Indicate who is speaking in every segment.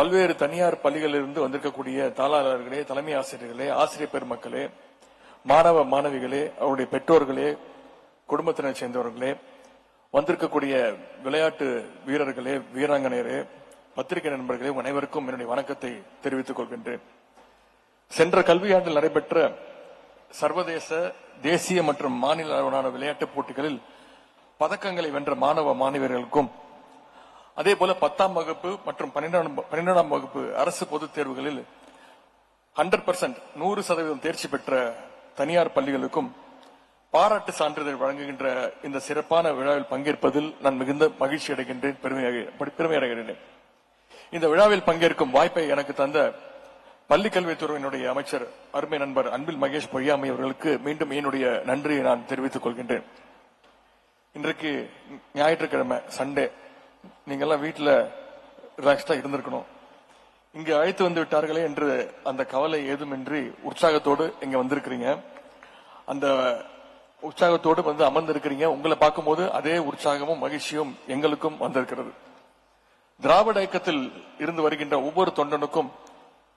Speaker 1: பல்வேறு தனியார் பள்ளிகளிலிருந்து வந்திருக்கக்கூடிய தாளாளர்களே தலைமை ஆசிரியர்களே ஆசிரியர் பெருமக்களே மாணவ மாணவிகளே அவருடைய பெற்றோர்களே குடும்பத்தினை சேர்ந்தவர்களே வந்திருக்கக்கூடிய விளையாட்டு வீரர்களே வீராங்கனையரே பத்திரிகை நண்பர்களே அனைவருக்கும் என்னுடைய வணக்கத்தை தெரிவித்துக் கொள்கின்றேன். சென்ற கல்வியாண்டில் நடைபெற்ற சர்வதேச தேசிய மற்றும் மாநில அளவிலான விளையாட்டுப் போட்டிகளில் பதக்கங்களை வென்ற மாணவ மாணவியர்களுக்கும் அதே போல பத்தாம் வகுப்பு மற்றும் பன்னிரெண்டாம் பன்னிரெண்டாம் வகுப்பு அரசு பொதுத் தேர்வுகளில் ஹண்ட்ரட் பர்சன்ட் நூறு சதவீதம் தேர்ச்சி பெற்ற தனியார் பள்ளிகளுக்கும் பாராட்டு சான்றிதழ் வழங்குகின்ற இந்த சிறப்பான விழாவில் பங்கேற்பதில் நான் மிகுந்த மகிழ்ச்சி அடைகின்றேன் பெருமையாக பெருமை அடைகிறேன் இந்த விழாவில் பங்கேற்கும் வாய்ப்பை எனக்கு தந்த பள்ளிக்கல்வித்துறையினுடைய அமைச்சர் அருமை நண்பர் அன்பில் மகேஷ் பொய்யாமை அவர்களுக்கு மீண்டும் என்னுடைய நன்றியை நான் தெரிவித்துக் கொள்கின்றேன். இன்றைக்கு ஞாயிற்றுக்கிழமை சண்டே. நீங்க எல்லாம் ரிலாக்ஸ்டா இருந்திருக்கணும். இங்க அழைத்து வந்து விட்டார்களே என்று அந்த கவலை ஏதுமின்றி உற்சாகத்தோடு இங்க வந்திருக்கிறீங்க. அந்த உற்சாகத்தோடு வந்து அமர்ந்திருக்கிறீங்க. உங்களை பார்க்கும்போது அதே உற்சாகமும் மகிழ்ச்சியும் எங்களுக்கும் வந்திருக்கிறது. திராவிட இயக்கத்தில் இருந்து வருகின்ற ஒவ்வொரு தொண்டனுக்கும்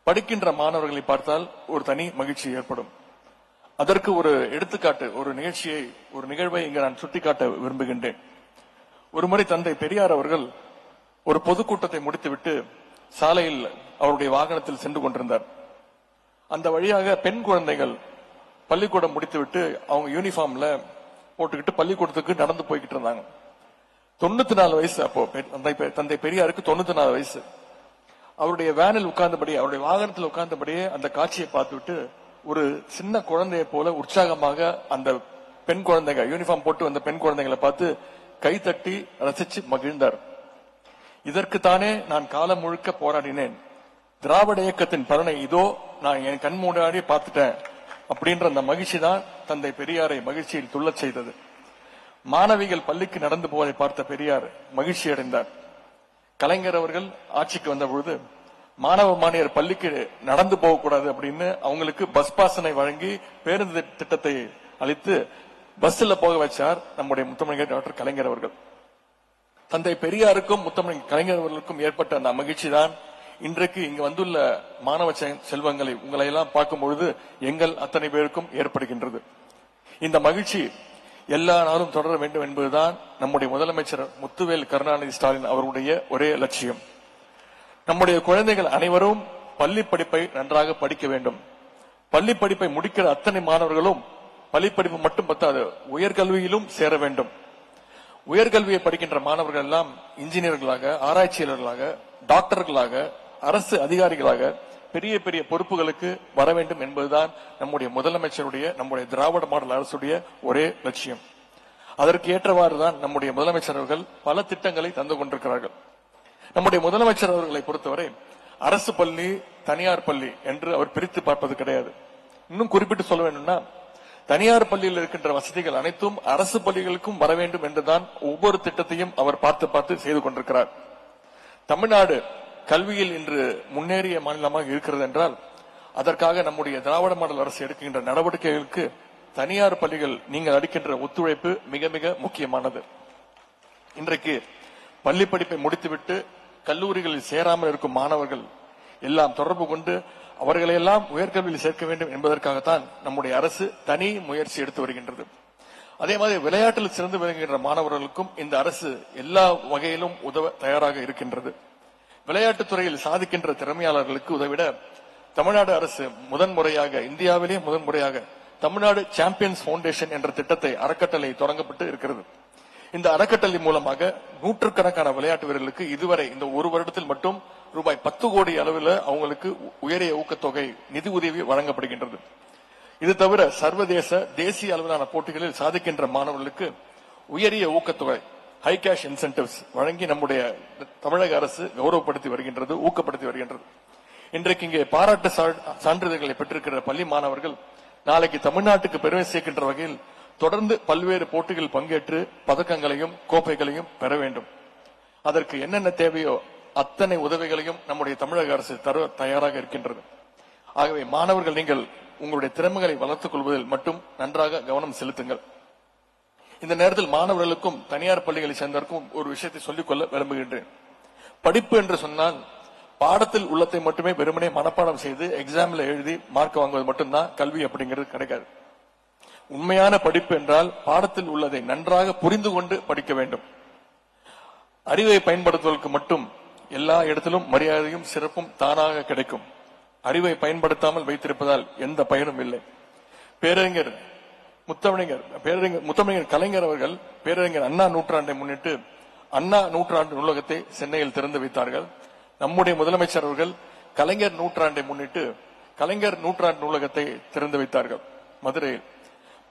Speaker 1: படிக்கின்ற மாணவர்களை பார்த்தால் ஒரு தனி மகிழ்ச்சி ஏற்படும். அதற்கு ஒரு எடுத்துக்காட்டு ஒரு நிகழ்ச்சியை ஒரு நிகழ்வை இங்கு நான் சுட்டிக்காட்ட விரும்புகின்றேன். ஒரு முறை தந்தை பெரியார் அவர்கள் ஒரு பொதுக்கூட்டத்தை முடித்துவிட்டு சாலையில் அவருடைய வாகனத்தில் சென்று கொண்டிருந்தார். அந்த வழியாக பெண் குழந்தைகள் பள்ளிக்கூடம் முடித்துவிட்டு அவங்க யூனிஃபார்ம்ல போட்டுக்கிட்டு பள்ளிக்கூடத்துக்கு நடந்து போய்கிட்டு இருந்தாங்க. தொண்ணூத்தி நாலு வயசு அப்போ பெ- தந்தை பெ- தந்தை பெரியாருக்கு தொண்ணூத்தி நாலு வயசு. அவருடைய வேனில் உட்கார்ந்தபடி அவருடைய வாகனத்தில் உட்கார்ந்தபடியே அந்த காட்சியை பார்த்துவிட்டு ஒரு சின்ன குழந்தையை போல உற்சாகமாக அந்த பெண் குழந்தைங்க யூனிஃபார்ம் போட்டு வந்த பெண் குழந்தைங்களை பார்த்து கைதட்டி ரசிச்சு மகிழ்ந்தார். இதற்கு தானே நான் காலம் முழுக்க போராடினேன். திராவிட இயக்கத்தின் பலனை இதோ நான் என் கண் முன்னாடி பார்த்துட்டேன் அப்படின்ற அந்த மகிழ்ச்சி தான் தந்தை பெரியாரை மகிழ்ச்சியில் துள்ளச் செய்தது. மாணவிகள் பள்ளிக்கு நடந்து போவதை பார்த்த பெரியார் மகிழ்ச்சி அடைந்தார். கலைஞர் அவர்கள் ஆட்சிக்கு வந்த பொழுது மாணவ மாணியர் பள்ளிக்கு நடந்து போகக்கூடாது அப்படின்னு அவங்களுக்கு பஸ் பாசனை வழங்கி பேருந்து திட்டத்தை அளித்து பஸ்ல போக வச்சார் நம்முடைய முத்தமிழ் டாக்டர் கலைஞர் அவர்கள். தந்தை பெரியாருக்கும் முத்தமிழ் கலைஞர் அவர்களுக்கும் ஏற்பட்ட அந்த மகிழ்ச்சி தான். இன்றைக்கு இங்கு வந்துள்ள மாணவ செல்வங்களை உங்களை எல்லாம் பார்க்கும் பொழுது எங்கள் அத்தனை பேருக்கும் ஏற்படுகின்றது. இந்த மகிழ்ச்சி எல்லா நாளும் தொடர வேண்டும் என்பதுதான் நம்முடைய முதலமைச்சர் முத்துவேல் கருணாநிதி ஸ்டாலின் அவருடைய ஒரே லட்சியம். நம்முடைய குழந்தைகள் அனைவரும் பள்ளி படிப்பை நன்றாக படிக்க வேண்டும். பள்ளி படிப்பை முடிக்கிற அத்தனை மாணவர்களும் பள்ளிப்படிப்பு மட்டும் பத்தாது உயர்கல்வியிலும் சேர வேண்டும். உயர்கல்வியை படிக்கின்ற மாணவர்கள் எல்லாம் இன்ஜினியர்களாக ஆராய்ச்சியாளர்களாக டாக்டர்களாக அரசு அதிகாரிகளாக பெரிய பெரிய பொறுப்புகளுக்கு வர வேண்டும் என்பதுதான் நம்முடைய முதலமைச்சருடைய நம்முடைய திராவிட மாடல் அரசுடைய ஒரே லட்சியம். அதற்கு ஏற்றவாறு தான் நம்முடைய முதலமைச்சர் அவர்கள் பல திட்டங்களை தந்து கொண்டிருக்கிறார்கள். நம்முடைய முதலமைச்சர் அவர்களை பொறுத்தவரை அரசு பள்ளி தனியார் பள்ளி என்று அவர் பிரித்து பார்ப்பது கிடையாது. இன்னும் குறிப்பிட்டு சொல்ல வேண்டும்னா தனியார் பள்ளியில் இருக்கின்ற வசதிகள் அனைத்தும் அரசு பள்ளிகளுக்கும் வர வேண்டும் என்றுதான் ஒவ்வொரு திட்டத்தையும் அவர் பார்த்து பார்த்து செய்து கொண்டிருக்கிறார். தமிழ்நாடு கல்வியில் இன்று முன்னேறிய மாநிலமாக இருக்கிறது என்றால் அதற்காக நம்முடைய திராவிட மாடல் அரசு எடுக்கின்ற நடவடிக்கைகளுக்கு தனியார் பள்ளிகள் நீங்கள் அளிக்கின்ற ஒத்துழைப்பு மிக மிக முக்கியமானது. இன்றைக்கு பள்ளி படிப்பை முடித்துவிட்டு கல்லூரிகளில் சேராமல் இருக்கும் மாணவர்கள் எல்லாம் தொடர்பு கொண்டு அவர்களை எல்லாம் உயர்கல்வியில் சேர்க்க வேண்டும் என்பதற்காகத்தான் நம்முடைய அரசு தனி முயற்சி எடுத்து வருகின்றது. அதே மாதிரி விளையாட்டில் சிறந்து விளங்குகின்ற மாணவர்களுக்கும் இந்த அரசு எல்லா வகையிலும் உதவ தயாராக இருக்கின்றது. விளையாட்டுத் துறையில் சாதிக்கின்ற திறமையாளர்களுக்கு உதவிட தமிழ்நாடு அரசு முதன்முறையாக இந்தியாவிலேயே முதன்முறையாக தமிழ்நாடு சாம்பியன்ஸ் பவுண்டேஷன் என்ற திட்டத்தை அறக்கட்டளை தொடங்கப்பட்டு இருக்கிறது. இந்த அறக்கட்டளை மூலமாக நூற்றுக்கணக்கான விளையாட்டு வீரர்களுக்கு இதுவரை இந்த ஒரு வருடத்தில் மட்டும் ரூபாய் பத்து கோடி அளவில் அவங்களுக்கு உயரிய ஊக்கத்தொகை நிதி உதவி வழங்கப்படுகின்றது. இது தவிர சர்வதேச தேசிய அளவிலான போட்டிகளில் சாதிக்கின்ற மாணவர்களுக்கு உயரிய ஊக்கத்தொகை ஹை கேஷ் இன்சென்டிவ்ஸ் வழங்கி நம்முடைய தமிழக அரசு கௌரவப்படுத்தி வருகின்றது ஊக்கப்படுத்தி வருகின்றது. இன்றைக்கு இங்கே பாராட்டு சா- சான்றிதழ்களை பெற்றிருக்கிற பள்ளி மாணவர்கள் நாளைக்கு தமிழ்நாட்டுக்கு பெருமை சேர்க்கின்ற வகையில் தொடர்ந்து பல்வேறு போட்டிகளில் பங்கேற்று பதக்கங்களையும் கோப்பைகளையும் பெற வேண்டும். அதற்கு என்னென்ன தேவையோ அத்தனை உதவிகளையும் நம்முடைய தமிழக அரசு தர தயாராக இருக்கின்றது. ஆகவே மாணவர்கள் நீங்கள் உங்களுடைய திறமைகளை வளர்த்துக் கொள்வதில் மட்டும் நன்றாக கவனம் செலுத்துங்கள். இந்த நேரத்தில் மாணவர்களுக்கும் தனியார் பள்ளிகளை சேர்ந்தவருக்கும் ஒரு விஷயத்தை சொல்லிக்கொள்ள விரும்புகின்றேன். படிப்பு என்று சொன்னால் பாடத்தில் உள்ளத்தை மட்டுமே வெறுமனே மனப்பாடம் செய்து எக்ஸாம்ல எழுதி மார்க் வாங்குவது மட்டும்தான் கல்வி அப்படிங்கிறது கிடைக்காது. உண்மையான படிப்பு என்றால் பாடத்தில் உள்ளதை நன்றாக புரிந்து கொண்டு படிக்க வேண்டும். அறிவை பயன்படுத்துவதற்கு மட்டும் எல்லா இடத்திலும் மரியாதையும் சிறப்பும் தானாக கிடைக்கும். அறிவை பயன்படுத்தாமல் வைத்திருப்பதால் எந்த பயனும் இல்லை. பேரறிஞர் முத்தமிழர் பேரறிஞர் முத்தமிழர் கலைஞர் அவர்கள் பேரறிஞர் அண்ணா நூற்றாண்டை முன்னிட்டு அண்ணா நூற்றாண்டு நூலகத்தை சென்னையில் திறந்து வைத்தார்கள். நம்முடைய முதலமைச்சர் அவர்கள் கலைஞர் நூற்றாண்டை முன்னிட்டு கலைஞர் நூற்றாண்டு நூலகத்தை திறந்து வைத்தார்கள். மதுரையில்.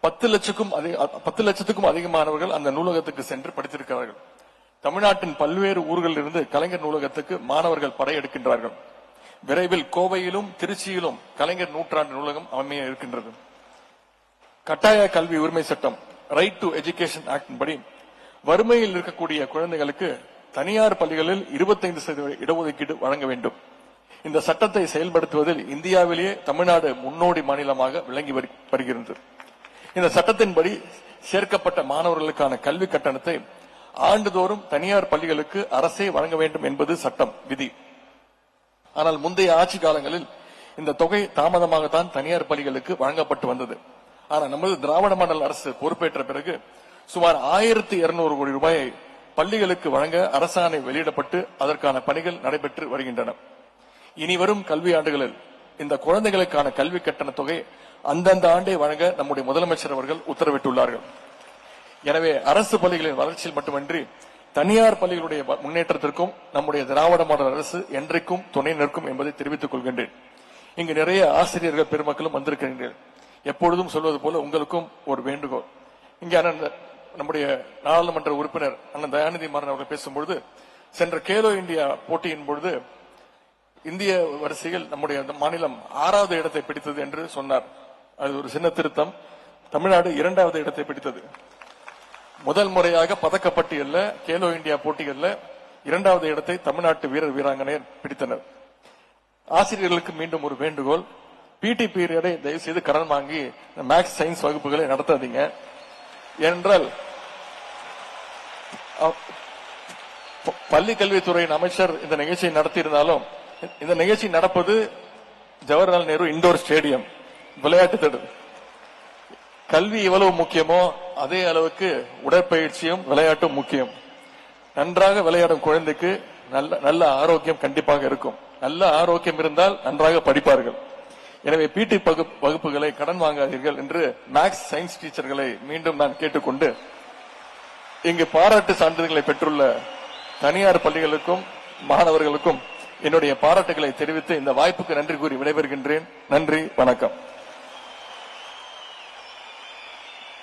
Speaker 1: பத்து லட்சத்துக்கும் அதிக பத்து லட்சத்துக்கும் அதிகமானவர்கள் அந்த நூலகத்துக்கு சென்று படித்திருக்கிறார்கள். தமிழ்நாட்டின் பல்வேறு ஊர்களில் இருந்து கலைஞர் நூலகத்துக்கு மாணவர்கள் படையெடுக்கின்றார்கள். விரைவில் கோவையிலும் திருச்சியிலும் கலைஞர் நூற்றாண்டு நூலகம் அமைய இருக்கின்றது. கட்டாய கல்வி உரிமை சட்டம் ரைட் டு எஜுகேஷன் ஆக்டின் படி வறுமையில் இருக்கக்கூடிய குழந்தைகளுக்கு தனியார் பள்ளிகளில் 25% சதவீத இடஒதுக்கீடு வழங்க வேண்டும். இந்த சட்டத்தை செயல்படுத்துவதில் இந்தியாவிலேயே தமிழ்நாடு முன்னோடி மாநிலமாக விளங்கி வரு- வருகிறது. இந்த சட்டத்தின்படி சேர்க்கப்பட்ட மாணவர்களுக்கான கல்வி கட்டணத்தை ஆண்டுதோறும் தனியார் பள்ளிகளுக்கு அரசே வழங்க வேண்டும் என்பது சட்டம் விதி. ஆனால் முந்தைய ஆட்சி காலங்களில் இந்த தொகை தாமதமாகத்தான் தனியார் பள்ளிகளுக்கு வழங்கப்பட்டு வந்தது. ஆனால் நமது திராவிட மண்டல அரசு பொறுப்பேற்ற பிறகு சுமார் ஆயிரத்தி இருநூறு கோடி ரூபாயை பள்ளிகளுக்கு வழங்க அரசாணை வெளியிடப்பட்டு அதற்கான பணிகள் நடைபெற்று வருகின்றன. இனி வரும் கல்வி ஆண்டுகளில் இந்த குழந்தைகளுக்கான கல்வி கட்டண தொகை அந்தந்த ஆண்டே வழங்க நம்முடைய முதலமைச்சர் அவர்கள் உத்தரவிட்டுள்ளார்கள். எனவே அரசு பள்ளிகளின் வளர்ச்சியில் மட்டுமின்றி தனியார் பள்ளிகளுடைய முன்னேற்றத்திற்கும் நம்முடைய திராவிட மாடல் அரசு என்றைக்கும் துணை நிற்கும் என்பதை தெரிவித்துக் கொள்கின்றேன். இங்கு நிறைய ஆசிரியர்கள் பெருமக்களும் வந்திருக்கிறீர்கள் எப்பொழுதும் சொல்வது போல உங்களுக்கும் ஒரு வேண்டுகோள். இங்கே அண்ணன் நம்முடைய நாடாளுமன்ற உறுப்பினர் அண்ணன் தயாநிதி மாறன் அவர்கள் பேசும்பொழுது சென்ற கேலோ இந்தியா போட்டியின் பொழுது இந்திய வரிசையில் நம்முடைய மாநிலம் ஆறாவது இடத்தை பிடித்தது என்று சொன்னார். அது ஒரு சின்ன திருத்தம் தமிழ்நாடு இரண்டாவது இடத்தை பிடித்தது. முதல் முறையாக பதக்கப்பட்டியல்ல கேலோ இந்தியா போட்டிகளில் இரண்டாவது இடத்தை தமிழ்நாட்டு வீரர் வீராங்கனையர் பிடித்தனர். ஆசிரியர்களுக்கு மீண்டும் ஒரு வேண்டுகோள். பிடி பீரியடை தயவு செய்து கடன் வாங்கி மேக்ஸ் சயின்ஸ் வகுப்புகளை நடத்தாதீங்க. என்றால் பள்ளி கல்வித்துறையின் அமைச்சர் இந்த நிகழ்ச்சியை நடத்தியிருந்தாலும் இந்த நிகழ்ச்சி நடப்பது ஜவஹர்லால் நேரு இண்டோர் ஸ்டேடியம் விளையாட்டு திட்டம் கல்வி எவ்வளவு முக்கியமோ அதே அளவுக்கு உடற்பயிற்சியும் விளையாட்டும் முக்கியம். நன்றாக விளையாடும் குழந்தைக்கு நல்ல நல்ல ஆரோக்கியம் கண்டிப்பாக இருக்கும். நல்ல ஆரோக்கியம் இருந்தால் நன்றாக படிப்பார்கள். எனவே பிடி வகுப்புகளை கடன் வாங்காதீர்கள் என்று மேக்ஸ் சயின்ஸ் டீச்சர்களை மீண்டும் நான் கேட்டுக்கொண்டு இங்கு பாராட்டு சான்றிதழ்களை பெற்றுள்ள தனியார் பள்ளிகளுக்கும் மாணவர்களுக்கும் என்னுடைய பாராட்டுகளை தெரிவித்து இந்த வாய்ப்புக்கு நன்றி கூறி விடைபெறுகின்றேன். நன்றி வணக்கம்.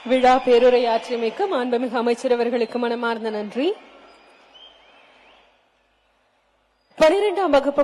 Speaker 2: விழா பேருரையாற்றியமைக்கு மாண்புமிகு அமைச்சர் அவர்களுக்கு மனமார்ந்த நன்றி. பனிரெண்டாம் வகுப்பு